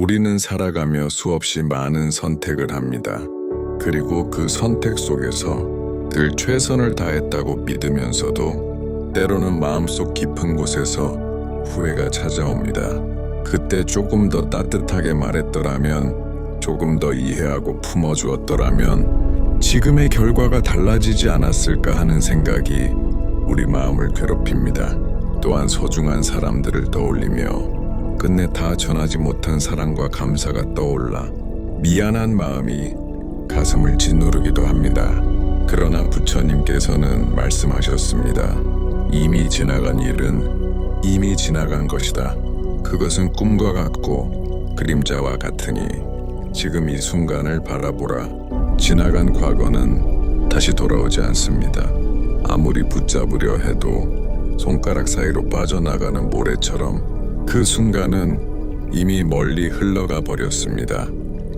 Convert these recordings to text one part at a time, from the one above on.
우리는 살아가며 수없이 많은 선택을 합니다. 그리고 그 선택 속에서 늘 최선을 다했다고 믿으면서도 때로는 마음속 깊은 곳에서 후회가 찾아옵니다. 그때 조금 더 따뜻하게 말했더라면, 조금 더 이해하고 품어주었더라면, 지금의 결과가 달라지지 않았을까 하는 생각이 우리 마음을 괴롭힙니다. 또한 소중한 사람들을 떠올리며 끝내 다 전하지 못한 사랑과 감사가 떠올라 미안한 마음이 가슴을 짓누르기도 합니다. 그러나 부처님께서는 말씀하셨습니다. 이미 지나간 일은 이미 지나간 것이다. 그것은 꿈과 같고 그림자와 같으니 지금 이 순간을 바라보라. 지나간 과거는 다시 돌아오지 않습니다. 아무리 붙잡으려 해도 손가락 사이로 빠져나가는 모래처럼 그 순간은 이미 멀리 흘러가 버렸습니다.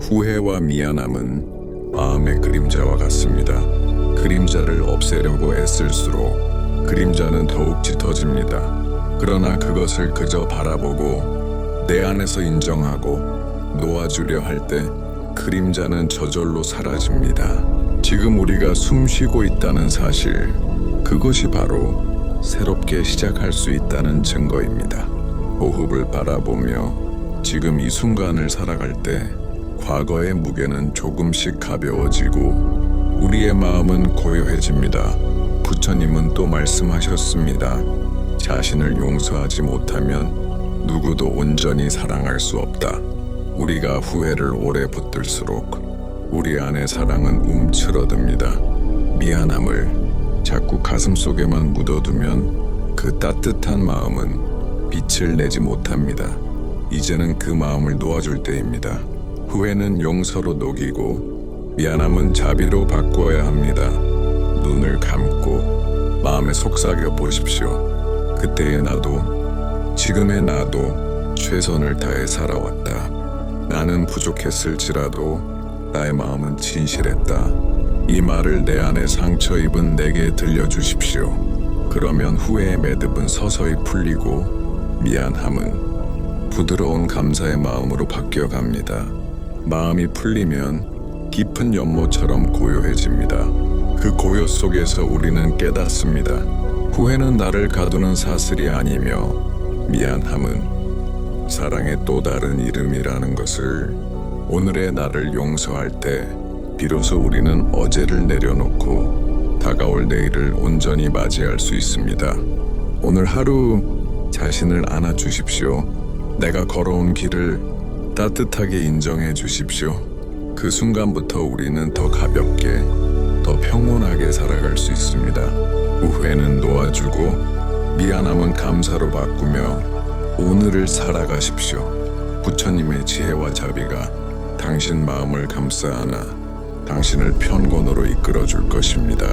후회와 미안함은 마음의 그림자와 같습니다. 그림자를 없애려고 애쓸수록 그림자는 더욱 짙어집니다. 그러나 그것을 그저 바라보고 내 안에서 인정하고 놓아주려 할 때 그림자는 저절로 사라집니다. 지금 우리가 숨 쉬고 있다는 사실, 그것이 바로 새롭게 시작할 수 있다는 증거입니다. 호흡을 바라보며 지금 이 순간을 살아갈 때 과거의 무게는 조금씩 가벼워지고 우리의 마음은 고요해집니다. 부처님은 또 말씀하셨습니다. 자신을 용서하지 못하면 누구도 온전히 사랑할 수 없다. 우리가 후회를 오래 붙들수록 우리 안의 사랑은 움츠러듭니다. 미안함을 자꾸 가슴 속에만 묻어두면 그 따뜻한 마음은 빛을 내지 못합니다. 이제는 그 마음을 놓아줄 때입니다. 후회는 용서로 녹이고 미안함은 자비로 바꾸어야 합니다. 눈을 감고 마음에 속삭여 보십시오. 그때의 나도 지금의 나도 최선을 다해 살아왔다. 나는 부족했을지라도 나의 마음은 진실했다. 이 말을 내 안에 상처 입은 내게 들려주십시오. 그러면 후회의 매듭은 서서히 풀리고 미안함은 부드러운 감사의 마음으로 바뀌어 갑니다. 마음이 풀리면 깊은 연못처럼 고요해집니다. 그 고요 속에서 우리는 깨닫습니다. 후회는 나를 가두는 사슬이 아니며 미안함은 사랑의 또 다른 이름이라는 것을 오늘의 나를 용서할 때 비로소 우리는 어제를 내려놓고 다가올 내일을 온전히 맞이할 수 있습니다. 오늘 하루 자신을 안아 주십시오. 내가 걸어온 길을 따뜻하게 인정해 주십시오. 그 순간부터 우리는 더 가볍게, 더 평온하게 살아갈 수 있습니다. 후회는 놓아주고 미안함은 감사로 바꾸며 오늘을 살아가십시오. 부처님의 지혜와 자비가 당신 마음을 감싸 안아 당신을 편권으로 이끌어 줄 것입니다.